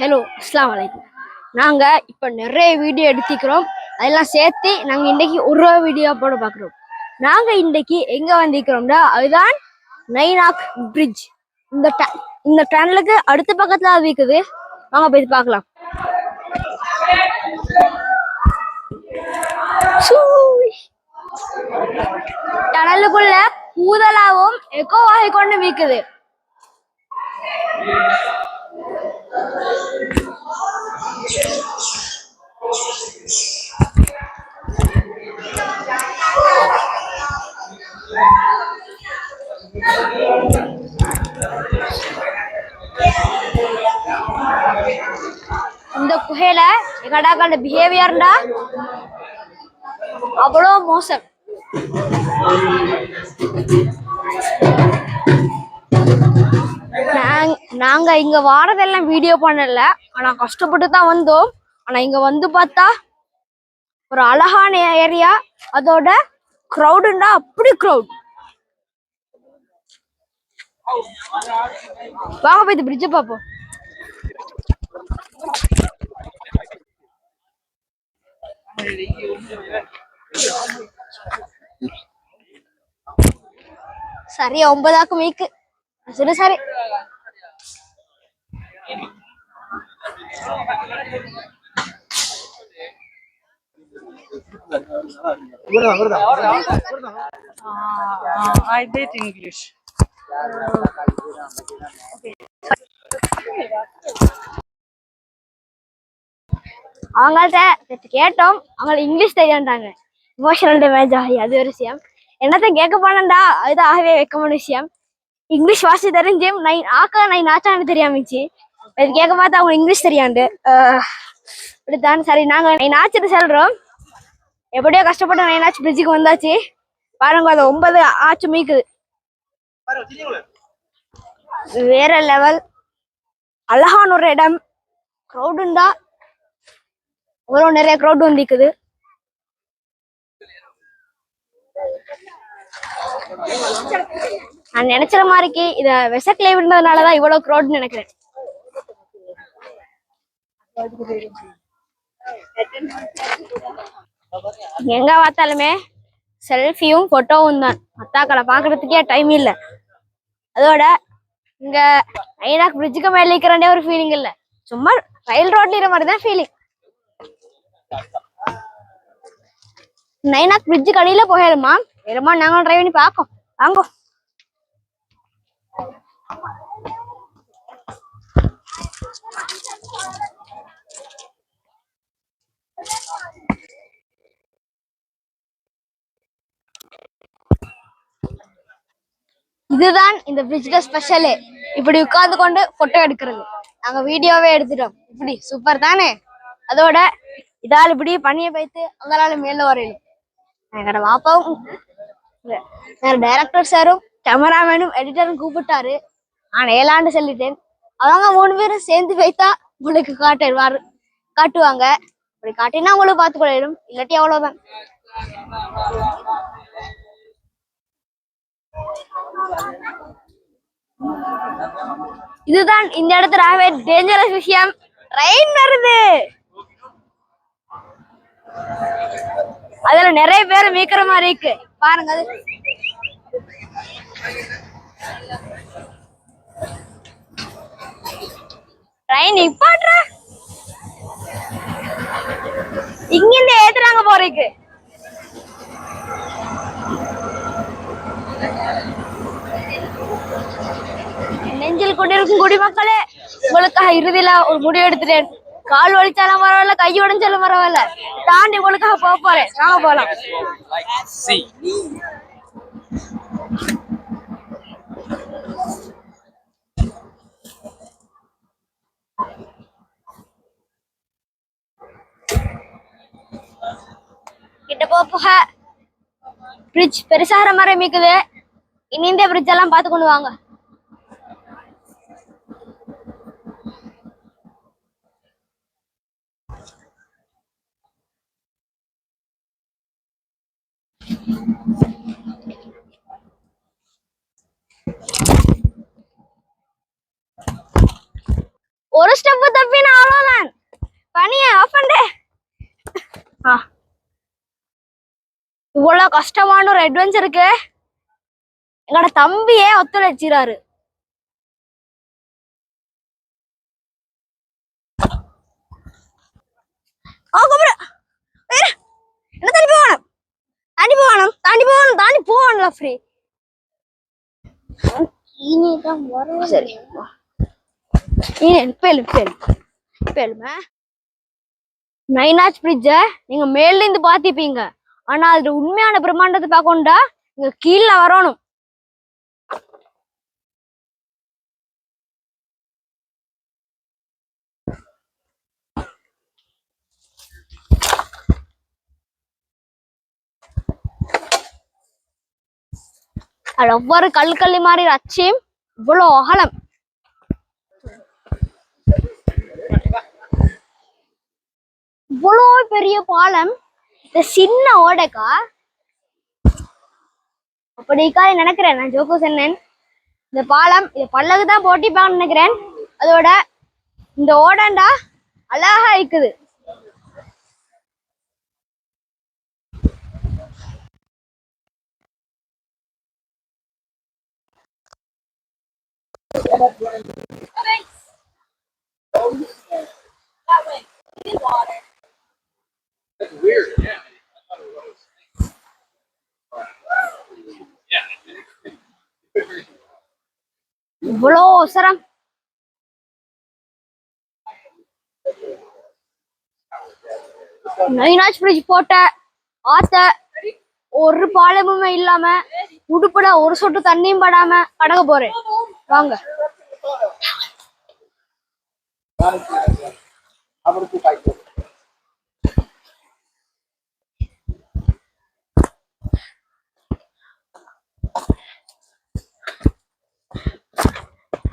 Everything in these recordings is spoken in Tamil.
ஹலோ அஸ்லாம் வலைக்கம் நாங்கள் இப்போ நிறைய வீடியோ எடுத்துக்கிறோம் அதெல்லாம் சேர்த்து நாங்கள் இன்றைக்கி ஒரு ரூபா வீடியோ போட பார்க்குறோம். நாங்கள் இன்றைக்கி எங்கே வந்திருக்கிறோம்னா அதுதான் நைனாக் பிரிட்ஜ் இந்த ட இந்த டனலுக்கு அடுத்த பக்கத்தில் அது இருக்குது. வாங்க போய் பார்க்கலாம். டனலுக்குள்ள டனலுக்குள்ள கூதலாவும் எக்கோவாகி கொண்டு விக்குது இந்த குகையில எங்கடாக்களோட பிஹேவியர்டா அவ்வளோ மோசம். நாங்க நாங்க இங்க வாரதெல்லாம் வீடியோ பண்ணல. ஆனா கஷ்டப்பட்டு தான் வந்தோம். ஆனா இங்க வந்து பார்த்தா ஒரு அழகான ஏரியா அதோட க்ரௌடுண்டா அப்படி க்ரௌட் வாங்க போய் இந்த பிரிட்ஜ் பார்ப்போம். சரி ஒன்பதாக்கு மீக்கு சரி சரி. I did English. அவங்கள்ட்ட கேட்டோம். அவங்களுக்கு இங்கிலீஷ் தெரியாண்டாங்க இமோஷனல் டேமேஜ் ஆகி அது ஒரு விஷயம். என்னத்த கேட்க போனேன்டா அது ஆகவே வைக்கமான விஷயம். இங்கிலீஷ் வாசி தெரிஞ்சும் நைன் ஆக்க நைன் ஆச்சான்னு தெரியாமிச்சு இது கேட்க பார்த்தா அவங்க இங்கிலீஷ் தெரியாண்டு. இப்படித்தான். சரி நாங்கள் நைன் செல்கிறோம் எப்படியோ கஷ்டப்பட்டு நைனாச்சு பிரிட்ஜுக்கு வந்தாச்சு. பாருங்க அது ஒன்பது ஆச்சு மீக்குது வேற லெவல் அழகான ஒரு இடம். க்ரௌடுண்டா அவ்வளோ நிறைய க்ரௌட் வந்துக்குது நான் நினைச்ச மாதிரிக்கு இத வெசக்ல இருந்ததுனாலதான் இவ்வளவு க்ரௌட்னு நினைக்கிறேன். எங்க பார்த்தாலுமே செல்ஃபியும் போட்டோவும் தான். மத்தாக்களை பாக்குறதுக்கே டைம் இல்ல. அதோட இங்க ஐநாக் பிரிட்ஜுக்கு மேல இருக்கிற ஒரு ஃபீலிங் இல்ல. சும்மா ரயில் ரோட்ல இருக்கிற மாதிரி தான் ஃபீலிங் நைனாக் பிரிட்ஜுக்கு அடியில போயிடுமா? வேறமா நாங்களும் ட்ரைவ் பண்ணி பார்க்கோம். வாங்கோ. இதுதான் இந்த பிரிட்ஜ்ல ஸ்பெஷலு இப்படி உட்கார்ந்து கொண்டு போட்டோ எடுக்கிறது. நாங்க வீடியோவே எடுத்துட்டோம். இப்படி சூப்பர் தானே? அதோட இதால் இப்படி பனியை வைத்து அங்களால மேல வரையணும். எங்களோட பாப்பாவும் வேற டைரக்டர் சாரும் கேமராமேனும் எடிட்டரும் கூப்பிட்டாரு. நான் ஏழாண்டு சொல்லிட்டேன். அவங்க மூணு பேரும் சேர்ந்து வைத்தா உங்களுக்கு காட்டுவார் காட்டுவாங்க. அப்படி காட்டினா உங்களுக்கு பார்த்து கொள்ளிடும் இல்லாட்டி அவ்வளவுதான். இதுதான் இந்த இடத்துல ஆகவே டேஞ்சரஸ் விஷயம். ட்ரெயின் வருது. அதுல நிறைய பேர் மீக்கிற மாதிரி இருக்கு. பாருங்க அது. ட்ரெயின் இங்க இங்கிருந்து ஏத்துறாங்க போறீங்க நெஞ்சில் கொண்டிருக்கும் குடிமக்களே உங்களுக்காக இறுதியில ஒரு முடிவு எடுத்துட்டேன். கால் வலிச்சாலும் பரவாயில்ல கை உடைஞ்சாலும் பரவாயில்ல. தாண்டி உங்களுக்காக போக போறேன். வாங்க போலாம். கிட்ட போக போக. பிரிட்ஜ் பெருசாகிற மாதிரி மிக்குது இனி இந்த பிரிட்ஜ் எல்லாம் பார்த்து கொண்டு வாங்க. ஸ்டெப் தப்பினா அவ்வளவுதான். பனிய ஆஃப் பண்ணு. ஆ. இவ்வளவு கஷ்டமான ஒரு அட்வென்ச்சருக்கு எங்களோட தம்பியே ஒத்துழைச்சிறாரு. ஓ கும்பிடு. இரு. என்ன தாண்டி போகணும்? தாண்டி போகணும் தாண்டி போகணும் தாண்டி போகணும்ல ஃப்ரீ சரி. Bale bale. பேலுமா? நைனாஜ் பிரிட்ஜ நீங்க மேல இருந்து பாத்திப்பீங்க ஆனா அதுல உண்மையான பிரம்மாண்டத்தை பார்க்கணும்டா. நீங்க கீழே வரணும். அது ஒவ்வொரு கல்கல்லி மாதிரி ரச்சியும் இவ்வளோ அகலம். இவ்வளோ பெரிய பாலம் இந்த சின்ன ஓடைக்கா? அப்படிக்கா நினைக்கிறேன். நான் ஜோகோ சென்னன். இந்த பாலம் இது பல்லகு தான் போட்டிப்பாங்கன்னு நினைக்கிறேன். அதோட இந்த ஓடண்டா அழகா இருக்குது. இவ்வளோ அவசரம். நைனாச் பிரிட்ஜ் போட்ட ஆத்த ஒரு பாலமுமே இல்லாம உடுப்புட ஒரு சொட்டு தண்ணியும் படாம கடக்க போறேன். வாங்க.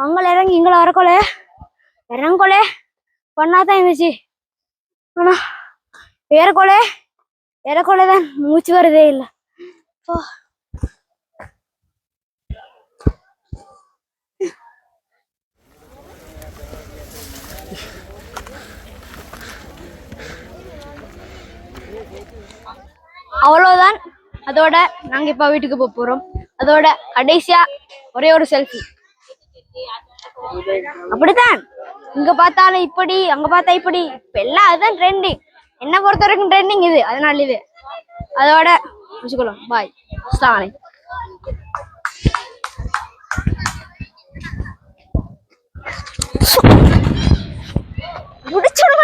அங்கே இறங்கி இங்கே வரக்கோலே இறங்கோலே. பண்ணாதான் இருந்துச்சு. ஆனா ஏறக்கோலே ஏறக்கோலே தான் மூச்சு வருதே இல்லை. ஓ அதோட நாங்க இப்போ வீட்டுக்கு போக போறோம். அதோட கடைசியா ஒரே ஒரு செல்ஃபி அப்படித்தான். இங்க பார்த்தாலும் இப்படி அங்க பார்த்தா இப்படி. இப்ப எல்லாம் அதுதான் ட்ரெண்டிங் என்ன பொறுத்த வரைக்கும் ட்ரெண்டிங் இது. அதனால இது. அதோட வச்சுக்கலாம் பாய் அஸ்லாம் முடிச்சிடும்